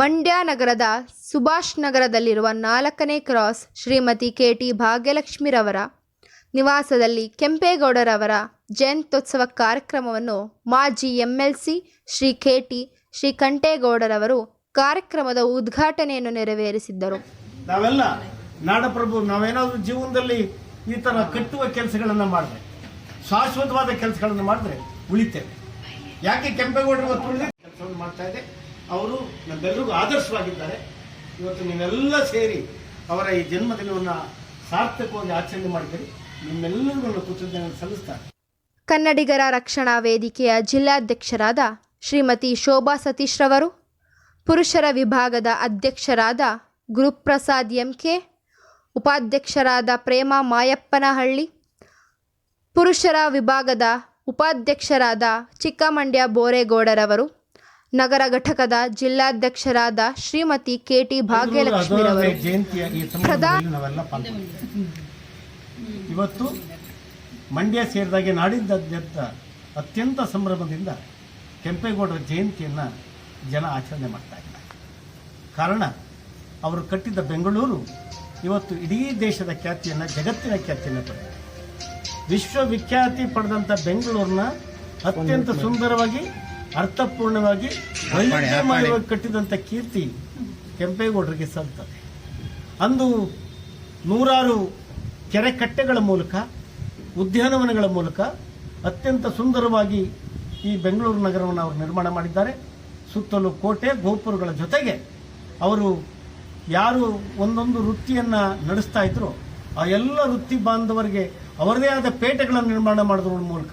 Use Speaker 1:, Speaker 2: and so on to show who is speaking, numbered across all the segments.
Speaker 1: ಮಂಡ್ಯ ನಗರದ ಸುಭಾಷ್ ನಗರದಲ್ಲಿರುವ ನಾಲ್ಕನೇ ಕ್ರಾಸ್ ಶ್ರೀಮತಿ ಕೆ ಟಿ ಭಾಗ್ಯಲಕ್ಷ್ಮಿರವರ ನಿವಾಸದಲ್ಲಿ ಕೆಂಪೇಗೌಡರವರ ಜಯಂತ್ಯೋತ್ಸವ ಕಾರ್ಯಕ್ರಮವನ್ನು ಮಾಜಿ ಎಂಎಲ್ಸಿ ಶ್ರೀ ಕೆಟಿ ಶ್ರೀ ಕಂಠೇಗೌಡರವರು ಕಾರ್ಯಕ್ರಮದ ಉದ್ಘಾಟನೆಯನ್ನು ನೆರವೇರಿಸಿದ್ದರು.
Speaker 2: ನಾವೆಲ್ಲ ನಾಡಪ್ರಭು, ನಾವೇನಾದರೂ ಜೀವನದಲ್ಲಿ ಈ ತರ ಕಟ್ಟುವ ಕೆಲಸಗಳನ್ನು ಮಾಡಿದ್ರೆ ಶಾಶ್ವತವಾದ ಕೆಲಸಗಳನ್ನು ಮಾಡಿದ್ರೆ ಉಳಿತೇವೆ. ಯಾಕೆ ಕೆಂಪೇಗೌಡರು ಮಾಡ್ತಾ ಇದೆ? ಅವರು ನಮ್ಮೆಲ್ಲರಿಗೂ ಆದರ್ಶವಾಗಿದ್ದಾರೆ. ಇವತ್ತು ನೀವೆಲ್ಲ ಸೇರಿ ಅವರ ಈ ಜನ್ಮದಿನವನ್ನು ಸಾರ್ಥಕವಾಗಿ ಆಚರಣೆ ಮಾಡಿದರೆ ನಿಮ್ಮೆಲ್ಲರಿಗೂ ಕೃತಜ್ಞತೆ ಸಲ್ಲಿಸ್ತಾರೆ.
Speaker 1: ಕನ್ನಡಿಗರ ರಕ್ಷಣಾ ವೇದಿಕೆಯ ಜಿಲ್ಲಾಧ್ಯಕ್ಷರಾದ ಶ್ರೀಮತಿ ಶೋಭಾ ಸತೀಶ್ ರವರು, ಪುರುಷರ ವಿಭಾಗದ ಅಧ್ಯಕ್ಷರಾದ ಗುರುಪ್ರಸಾದ್ ಎಂಕೆ, ಉಪಾಧ್ಯಕ್ಷರಾದ ಪ್ರೇಮ ಮಾಯಪ್ಪನಹಳ್ಳಿ, ಪುರುಷರ ವಿಭಾಗದ ಉಪಾಧ್ಯಕ್ಷರಾದ ಚಿಕ್ಕಮಂಡ್ಯ ಬೋರೇಗೌಡರವರು ನಗರ ಘಟಕದ ಜಿಲ್ಲಾಧ್ಯಕ್ಷರಾದ ಶ್ರೀಮತಿ ಕೆಟಿ ಭಾಗ್ಯಲಕ್ಷ್ಮಿರವರು
Speaker 2: ಸಂದರ್ಭದಲ್ಲಿ ನಾವೆಲ್ಲ ಪಾಲ್ಗೊಂಡಿದ್ದೇವೆ. ಇವತ್ತು ಮಂಡ್ಯ ಸೇರಿದಾಗೆ ನಾಡಿದ್ದಾದ್ಯಂತ ಅತ್ಯಂತ ಸಂಭ್ರಮದಿಂದ ಕೆಂಪೇಗೌಡರ ಜಯಂತಿಯನ್ನು ಜನ ಆಚರಣೆ ಮಾಡ್ತಾ ಇದ್ದಾರೆ. ಕಾರಣ ಅವರು ಕಟ್ಟಿದ ಬೆಂಗಳೂರು ಇವತ್ತು ಇಡೀ ದೇಶದ ಖ್ಯಾತಿಯನ್ನು ಜಗತ್ತಿನ ಖ್ಯಾತಿಯನ್ನು ಪಡೆದಿದೆ. ವಿಶ್ವವಿಖ್ಯಾತಿ ಪಡೆದಂಥ ಬೆಂಗಳೂರನ್ನ ಅತ್ಯಂತ ಸುಂದರವಾಗಿ ಅರ್ಥಪೂರ್ಣವಾಗಿ ವೈವಿಧ್ಯಮಯವಾಗಿ ಕಟ್ಟಿದಂಥ ಕೀರ್ತಿ ಕೆಂಪೇಗೌಡರಿಗೆ ಸಲ್ತದೆ ಅಂದು ನೂರಾರು ಕೆರೆ ಕಟ್ಟೆಗಳ ಮೂಲಕ ಉದ್ಯಾನವನಗಳ ಮೂಲಕ ಅತ್ಯಂತ ಸುಂದರವಾಗಿ ಈ ಬೆಂಗಳೂರು ನಗರವನ್ನು ಅವರು ನಿರ್ಮಾಣ ಮಾಡಿದ್ದಾರೆ. ಸುತ್ತಲೂ ಕೋಟೆ ಗೋಪುರಗಳ ಜೊತೆಗೆ ಅವರು ಯಾರು ಒಂದೊಂದು ವೃತ್ತಿಯನ್ನು ನಡೆಸ್ತಾ ಇದ್ರು ಆ ಎಲ್ಲ ವೃತ್ತಿ ಬಾಂಧವರಿಗೆ ಅವರದೇ ಆದ ಪೇಟೆಗಳನ್ನು ನಿರ್ಮಾಣ ಮಾಡೋದ್ರ ಮೂಲಕ.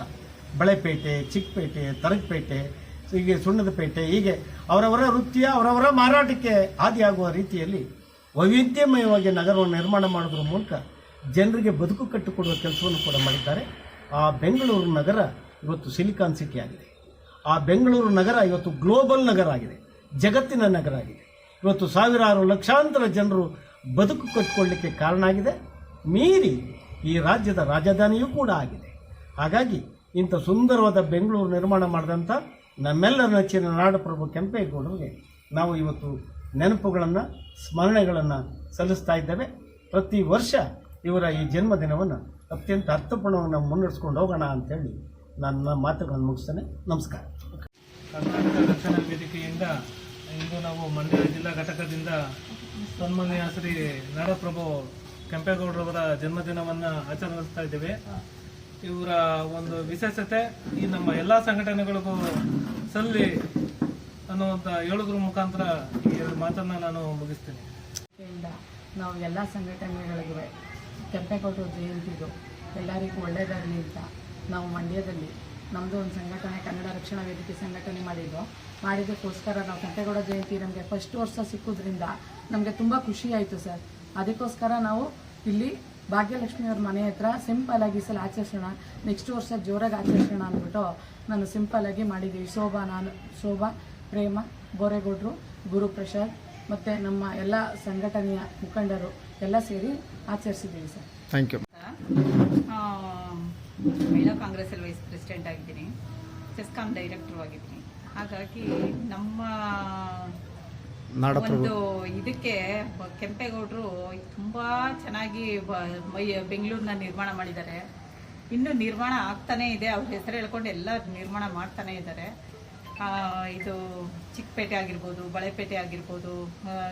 Speaker 2: ಬಳೆಪೇಟೆ ಚಿಕ್ಕಪೇಟೆ ತರಗಪೇಟೆ ಹೀಗೆ ಸುಣ್ಣದ ಪೇಟೆ, ಹೀಗೆ ಅವರವರ ವೃತ್ತಿಯ, ಅವರವರ ಮಾರಾಟಕ್ಕೆ ಆದಿಯಾಗುವ ರೀತಿಯಲ್ಲಿ ವೈವಿಧ್ಯಮಯವಾಗಿ ನಗರವನ್ನು ನಿರ್ಮಾಣ ಮಾಡೋದ್ರ ಮೂಲಕ ಜನರಿಗೆ ಬದುಕು ಕಟ್ಟಿಕೊಡುವ ಕೆಲಸವನ್ನು ಕೂಡ ಮಾಡಿದ್ದಾರೆ. ಆ ಬೆಂಗಳೂರು ನಗರ ಇವತ್ತು ಸಿಲಿಕಾನ್ ಸಿಟಿ ಆಗಿದೆ. ಆ ಬೆಂಗಳೂರು ನಗರ ಇವತ್ತು ಗ್ಲೋಬಲ್ ನಗರ ಆಗಿದೆ. ಜಗತ್ತಿನ ನಗರ ಆಗಿದೆ. ಇವತ್ತು ಸಾವಿರಾರು ಲಕ್ಷಾಂತರ ಜನರು ಬದುಕು ಕಟ್ಟಿಕೊಳ್ಳಲಿಕ್ಕೆ ಕಾರಣ ಆಗಿದೆ. ಮೀರಿ ಈ ರಾಜ್ಯದ ರಾಜಧಾನಿಯೂ ಕೂಡ ಆಗಿದೆ. ಹಾಗಾಗಿ ಇಂಥ ಸುಂದರವಾದ ಬೆಂಗಳೂರು ನಿರ್ಮಾಣ ಮಾಡಿದಂಥ ನಮ್ಮೆಲ್ಲರ ನೆಚ್ಚಿನ ನಾಡಪ್ರಭು ಕೆಂಪೇಗೌಡರಿಗೆ ನಾವು ಇವತ್ತು ನೆನಪುಗಳನ್ನು, ಸ್ಮರಣೆಗಳನ್ನು ಸಲ್ಲಿಸ್ತಾ ಇದ್ದೇವೆ. ಪ್ರತಿ ವರ್ಷ ಇವರ ಈ ಜನ್ಮದಿನವನ್ನು ಅತ್ಯಂತ ಅರ್ಥಪೂರ್ಣವಾಗಿ ನಾವು ಮುನ್ನಡೆಸ್ಕೊಂಡು ಹೋಗೋಣ ಅಂತೇಳಿ ನನ್ನ ಮಾತುಗಳನ್ನು ಮುಗಿಸ್ತೇನೆ. ನಮಸ್ಕಾರ.
Speaker 3: ಕರ್ನಾಟಕ ರಕ್ಷಣಾ ವೇದಿಕೆಯಿಂದ ಇಂದು ನಾವು ಮಂಡ್ಯ ಜಿಲ್ಲಾ ಘಟಕದಿಂದ ಸನ್ಮಾನ್ಯ ಶ್ರೀ ನಾಡಪ್ರಭು ಕೆಂಪೇಗೌಡರವರ ಜನ್ಮದಿನವನ್ನು ಆಚರಿಸ್ತಾ ಇದ್ದೇವೆ. ಇವರ ಒಂದು ವಿಶೇಷತೆ ಈ ನಮ್ಮ ಎಲ್ಲ ಸಂಘಟನೆಗಳಿಗೂ ಸಲ್ಲಿ ಅನ್ನುವಂಥ ಹೇಳೋದ್ರ ಮುಖಾಂತರ ಈ ಎರಡು ಮಾತನ್ನ ನಾನು ಮುಗಿಸ್ತೀನಿ.
Speaker 4: ನಾವು ಎಲ್ಲ ಸಂಘಟನೆಗಳಿಗೂ ಕೆಂಪೇಗೌಡರು ಜಯಂತಿದು ಎಲ್ಲರಿಗೂ ಒಳ್ಳೆಯದಾಗಲಿ ಅಂತ ನಾವು ಮಂಡ್ಯದಲ್ಲಿ ನಮ್ಮದು ಒಂದು ಸಂಘಟನೆ ಕನ್ನಡ ರಕ್ಷಣಾ ವೇದಿಕೆ ಸಂಘಟನೆ ಮಾಡಿದ್ದು. ಮಾಡಿದ್ದಕ್ಕೋಸ್ಕರ ನಾವು ಕೆಂಪೇಗೌಡ ಜಯಂತಿ ನಮಗೆ ಫಸ್ಟ್ ವರ್ಷ ಸಿಕ್ಕೋದ್ರಿಂದ ನಮಗೆ ತುಂಬ ಖುಷಿ ಆಯಿತು ಸರ್. ಅದಕ್ಕೋಸ್ಕರ ನಾವು ಇಲ್ಲಿ ಭಾಗ್ಯಲಕ್ಷ್ಮಿಯವ್ರ ಮನೆ ಹತ್ರ ಸಿಂಪಲ್ ಆಗಿ ಸಲ ಆಚರಿಸೋಣ ನೆಕ್ಸ್ಟ್ ವರ್ಷ ಜೋರಾಗಿ ಆಚರಿಸೋಣ ಅಂದ್ಬಿಟ್ಟು ನಾನು ಸಿಂಪಲ್ ಆಗಿ ಮಾಡಿದ್ದೀವಿ ಶೋಭಾ ನಾನು ಶೋಭಾ ಪ್ರೇಮ ಬೋರೇಗೌಡರು ಗುರುಪ್ರಸಾದ್ ಮತ್ತು ನಮ್ಮ ಎಲ್ಲ ಸಂಘಟನೆಯ ಮುಖಂಡರು ಎಲ್ಲ ಸೇರಿ ಆಚರಿಸಿದ್ದೀವಿ ಸರ್.
Speaker 5: ಥ್ಯಾಂಕ್ ಯು ಮಹಿಳಾ ಕಾಂಗ್ರೆಸ್ಸಲ್ಲಿ ವೈಸ್ ಪ್ರೆಸಿಡೆಂಟ್ ಆಗಿದ್ದೀನಿ. ಚೆಸ್ಕಾಂ ಡೈರೆಕ್ಟರ್ ಆಗಿದ್ದೀನಿ. ಹಾಗಾಗಿ ನಮ್ಮ ಒಂದು ಇದಕ್ಕೆ ಕೆಂಪೇಗೌಡರು ತುಂಬಾ ಚೆನ್ನಾಗಿ ಬೆಂಗಳೂರಿನ ನಿರ್ಮಾಣ ಮಾಡಿದ್ದಾರೆ. ಇನ್ನು ನಿರ್ಮಾಣ ಆಗ್ತಾನೆ ಇದೆ. ಅವ್ರ ಹೆಸರು ಹೇಳ್ಕೊಂಡು ಎಲ್ಲ ನಿರ್ಮಾಣ ಮಾಡ್ತಾನೆ ಇದ್ದಾರೆ. ಆ, ಇದು ಚಿಕ್ಕಪೇಟೆ ಆಗಿರ್ಬೋದು ಬಳೆಪೇಟೆ ಆಗಿರ್ಬೋದು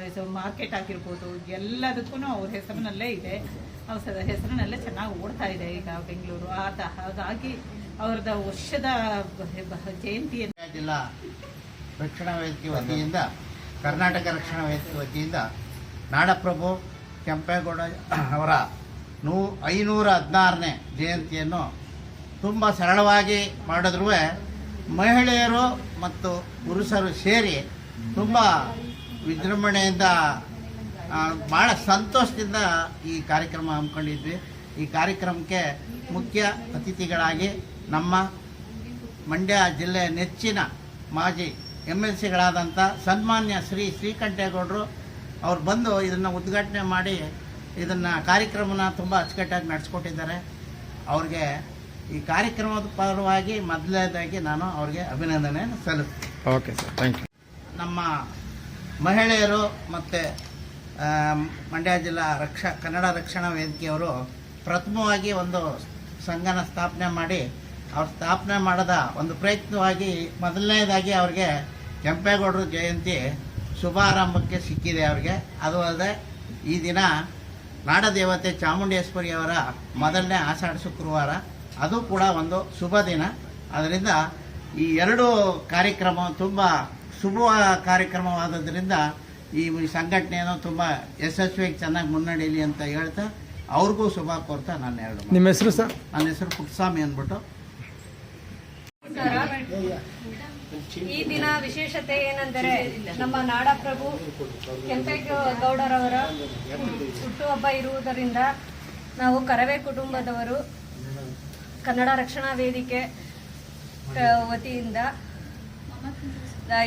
Speaker 5: ಇದು ಮಾರ್ಕೆಟ್ ಆಗಿರ್ಬೋದು ಎಲ್ಲದಕ್ಕೂ ಅವ್ರ ಹೆಸರಿನಲ್ಲೇ ಇದೆ. ಅವ್ರ ಸದ ಹೆಸರಿನಲ್ಲೇ ಚೆನ್ನಾಗಿ ಓಡ್ತಾ ಇದೆ ಈಗ ಬೆಂಗಳೂರು. ಆತ ಹಾಗಾಗಿ ಅವ್ರದ ವರ್ಷದ ಜಯಂತಿಯನ್ನು
Speaker 6: ಜಿಲ್ಲಾ ರಕ್ಷಣಾ ವೇದಿಕೆ ವತಿಯಿಂದ ಕರ್ನಾಟಕ ರಕ್ಷಣಾ ವೇದಿಕೆ ವತಿಯಿಂದ ನಾಡಪ್ರಭು ಕೆಂಪೇಗೌಡ ಅವರ ನೂ ಐನೂರ ಹದಿನಾರನೇ ಜಯಂತಿಯನ್ನು ತುಂಬ ಸರಳವಾಗಿ ಮಾಡಿದ್ರೂ ಮಹಿಳೆಯರು ಮತ್ತು ಪುರುಷರು ಸೇರಿ ತುಂಬ ವಿಜೃಂಭಣೆಯಿಂದ ಭಾಳ ಸಂತೋಷದಿಂದ ಈ ಕಾರ್ಯಕ್ರಮ ಹಮ್ಮಿಕೊಂಡಿದ್ವಿ. ಈ ಕಾರ್ಯಕ್ರಮಕ್ಕೆ ಮುಖ್ಯ ಅತಿಥಿಗಳಾಗಿ ನಮ್ಮ ಮಂಡ್ಯ ಜಿಲ್ಲೆಯ ನೆಚ್ಚಿನ ಮಾಜಿ ಎಂ ಎಲ್ ಸಿಗಳಾದಂಥ ಸನ್ಮಾನ್ಯ ಶ್ರೀ ಶ್ರೀಕಂಠೇಗೌಡರು ಅವ್ರು ಬಂದು ಇದನ್ನು ಉದ್ಘಾಟನೆ ಮಾಡಿ ಇದನ್ನು ಕಾರ್ಯಕ್ರಮನ ತುಂಬ ಅಚ್ಚುಕಟ್ಟಾಗಿ ನಡೆಸ್ಕೊಟ್ಟಿದ್ದಾರೆ. ಅವ್ರಿಗೆ ಈ ಕಾರ್ಯಕ್ರಮದ ಪರವಾಗಿ ಮೊದಲನೇದಾಗಿ ನಾನು ಅವ್ರಿಗೆ ಅಭಿನಂದನೆ ಸಲ್ಲಿಸ್ತೀನಿ.
Speaker 7: ಓಕೆ ಸರ್ ಥ್ಯಾಂಕ್ ಯು
Speaker 6: ನಮ್ಮ ಮಹಿಳೆಯರು ಮತ್ತು ಮಂಡ್ಯ ಜಿಲ್ಲಾ ರಕ್ಷ ಕನ್ನಡ ರಕ್ಷಣಾ ವೇದಿಕೆಯವರು ಪ್ರಥಮವಾಗಿ ಒಂದು ಸಂಘನ ಸ್ಥಾಪನೆ ಮಾಡಿ ಅವ್ರು ಸ್ಥಾಪನೆ ಮಾಡದ ಒಂದು ಪ್ರಯತ್ನವಾಗಿ ಮೊದಲನೇದಾಗಿ ಅವ್ರಿಗೆ ಕೆಂಪೇಗೌಡರ ಜಯಂತಿ ಶುಭಾರಂಭಕ್ಕೆ ಸಿಕ್ಕಿದೆ ಅವರಿಗೆ. ಅದು ಅಲ್ಲದೆ ಈ ದಿನ ನಾಡದೇವತೆ ಚಾಮುಂಡೇಶ್ವರಿಯವರ ಮೊದಲನೇ ಆಷಾಢ ಶುಕ್ರವಾರ. ಅದು ಕೂಡ ಒಂದು ಶುಭ ದಿನ. ಅದರಿಂದ ಈ ಎರಡು ಕಾರ್ಯಕ್ರಮ ತುಂಬ ಶುಭ ಕಾರ್ಯಕ್ರಮವಾದದ್ರಿಂದ ಈ ಸಂಘಟನೆಯನ್ನು ತುಂಬ ಯಶಸ್ವಿಯಾಗಿ ಚೆನ್ನಾಗಿ ಮುನ್ನಡೆಯಲಿ ಅಂತ ಹೇಳ್ತಾ ಅವ್ರಿಗೂ ಶುಭ ಕೋರ್ತಾ ನಾನು ಎರಡು
Speaker 7: ನಿಮ್ಮ ಹೆಸರು ಸರ್?
Speaker 6: ನನ್ನ ಹೆಸರು ಪುಟ್ಟಸ್ವಾಮಿ ಅಂದ್ಬಿಟ್ಟು.
Speaker 8: ಈ ದಿನ ವಿಶೇಷತೆ ಏನೆಂದರೆ ನಮ್ಮ ನಾಡಪ್ರಭು ಕೆಂಪೇಗೌಡರವರ ಹುಟ್ಟುಹಬ್ಬ ಇರುವುದರಿಂದ ನಾವು ಕರವೇ ಕುಟುಂಬದವರು ಕನ್ನಡ ರಕ್ಷಣಾ ವೇದಿಕೆ ವತಿಯಿಂದ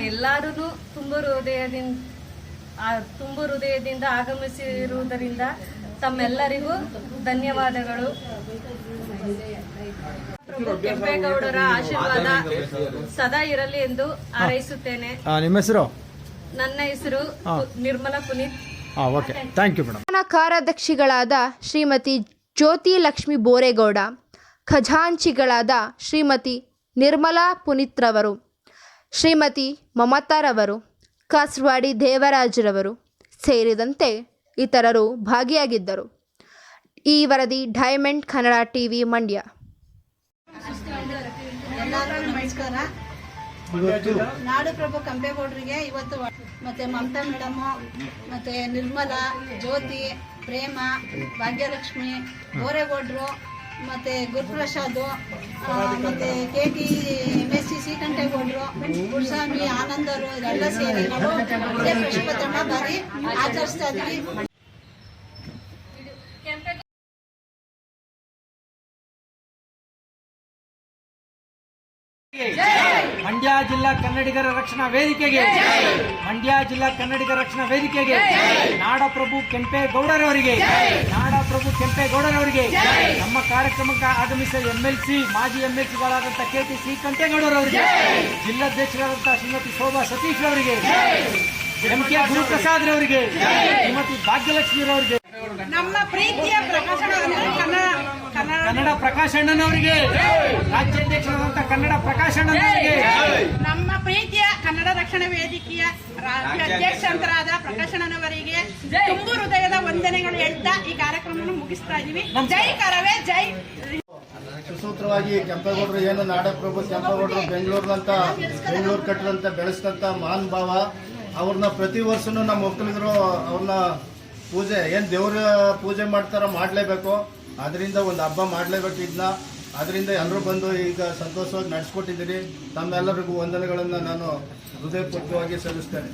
Speaker 8: ಎಲ್ಲರೂ ತುಂಬ ಹೃದಯದಿಂದ ತುಂಬ ಹೃದಯದಿಂದ ಆಗಮಿಸಿರುವುದರಿಂದ ತಮ್ಮೆಲ್ಲರಿಗೂ ಧನ್ಯವಾದಗಳು. ಕೆಂಪೇಗೌಡರ ಆಶೀರ್ವಾದ ಸದಾ ಇರಲಿ ಎಂದು ಹಾರೈಸುತ್ತೇನೆ.
Speaker 7: ನಿಮ್ಮ ಹೆಸರು?
Speaker 8: ನನ್ನ ಹೆಸರು ನಿರ್ಮಲಾ ಪುನೀತ್.
Speaker 7: ಹಾಂ ಓಕೆ. ಥ್ಯಾಂಕ್ ಯು ಮೇಡಮ್
Speaker 1: ಪ್ರಧಾನ ಶ್ರೀಮತಿ ಜ್ಯೋತಿ ಲಕ್ಷ್ಮಿ ಬೋರೇಗೌಡ ಖಜಾಂಚಿಗಳಾದ ಶ್ರೀಮತಿ ನಿರ್ಮಲಾ ಪುನೀತ್ರವರು ಶ್ರೀಮತಿ ಮಮತಾರವರು ಕಾಸರವಾಡಿ ದೇವರಾಜರವರು ಸೇರಿದಂತೆ ಇತರರು ಭಾಗಿಯಾಗಿದ್ದರು. ಈ ವರದಿ ಡೈಮಂಡ್ ಕನ್ನಡ ಟಿವಿ ಮಂಡ್ಯ.
Speaker 9: ಎಲ್ಲರಿಗೂ ನಮಸ್ಕಾರ. ನಾಡುಪ್ರಭು ಕಂಪೇಗೌಡರಿಗೆ ಇವತ್ತು ಮತ್ತೆ ಮಮತಾ ಮೇಡಮ್ ಮತ್ತೆ ನಿರ್ಮಲಾ ಜ್ಯೋತಿ ಪ್ರೇಮ ಭಾಗ್ಯಲಕ್ಷ್ಮಿ ಬೋರೇಗೌಡರು ಮತ್ತೆ ಗುರುಪ್ರಸಾದ್ ಮತ್ತೆ K T M S C ಶ್ರೀಕಂಠೇಗೌಡರು Guruswamy ಆನಂದರು ಇದೆಲ್ಲ ಸೇರಿ ನಾವು ಬಾರಿ ಆಚರಿಸ್ತಾ ಇದ್ವಿ
Speaker 10: ಮಂಡ್ಯ ಜಿಲ್ಲಾ ಕನ್ನಡಿಗರ ರಕ್ಷಣಾ ವೇದಿಕೆಗೆ, ಮಂಡ್ಯ ಜಿಲ್ಲಾ ಕನ್ನಡಿಗರ ರಕ್ಷಣಾ ವೇದಿಕೆಗೆ, ನಾಡಪ್ರಭು ಕೆಂಪೇಗೌಡರವರಿಗೆ ನಾಡಪ್ರಭು ಕೆಂಪೇಗೌಡರವರಿಗೆ, ನಮ್ಮ ಕಾರ್ಯಕ್ರಮಕ್ಕೆ ಆಗಮಿಸಿದ ಎಂಎಲ್ಸಿ, ಮಾಜಿ M L C K T ಶ್ರೀಕಂಠೇಗೌಡರವರಿಗೆ ಜಿಲ್ಲಾಧ್ಯಕ್ಷರಾದಂಥ ಶ್ರೀಮತಿ ಶೋಭಾ ಸತೀಶ್ ಅವರಿಗೆ ಎಂ ಕೆ ಗುರುಪ್ರಸಾದ್ ರವರಿಗೆ ಶ್ರೀಮತಿ ಭಾಗ್ಯಲಕ್ಷ್ಮಿರವರಿಗೆ.
Speaker 9: ನಮ್ಮ ಪ್ರೀತಿಯ ಪ್ರಕಾಶನ
Speaker 10: ಪ್ರಕಾಶಣ್ಣನವರಿಗೆ ರಾಜ್ಯಾಧ್ಯಕ್ಷರಾದಂತಹ ಕನ್ನಡ ಪ್ರಕಾಶಣ್ಣನವರಿಗೆ
Speaker 9: ನಮ್ಮ ಪ್ರೀತಿಯ ಕನ್ನಡ ರಕ್ಷಣಾ ವೇದಿಕೆಯ ರಾಜ್ಯ ಅಧ್ಯಕ್ಷರಾದ ಅಣ್ಣನವರಿಗೆ ತುಂಬು ಹೃದಯದ ವಂದನೆಗಳು ಹೇಳ್ತಾ ಈ ಕಾರ್ಯಕ್ರಮವನ್ನು ಮುಗಿಸ್ತಾ ಇದೀವಿ. ಜೈ ಕರವೇ ಜೈ.
Speaker 2: ಸುಸೂತ್ರವಾಗಿ ಕೆಂಪೇಗೌಡರು ಏನು ನಾಡಪ್ರಭು ಕೆಂಪೇಗೌಡರು ಬೆಂಗಳೂರಿನಂತ ಬೆಂಗಳೂರು ಕಟ್ಟಿದಂತ ಬೆಳೆಸಿದಂತ ಮಹಾನ್ ಭಾವ. ಅವ್ರನ್ನ ಪ್ರತಿ ವರ್ಷನೂ ನಮ್ಮ ಒಕ್ಕಲಿಗರು ಅವ್ರನ್ನ ಪೂಜೆ ಏನು ದೇವ್ರ ಪೂಜೆ ಮಾಡ್ತಾರ ಮಾಡಲೇಬೇಕು. ಅದರಿಂದ ಒಂದು ಹಬ್ಬ ಮಾಡಲೇಬೇಕು ಅದರಿಂದ ಎಲ್ಲರೂ ಬಂದು ಈಗ ಸಂತೋಷವಾಗಿ ನಡೆಸ್ಕೊಟ್ಟಿದ್ದೀರಿ ತಮ್ಮೆಲ್ಲರಿಗೂ ವಂದನೆಗಳನ್ನು ನಾನು ಹೃದಯಪೂರ್ವಕವಾಗಿ ಸಲ್ಲಿಸ್ತೇನೆ.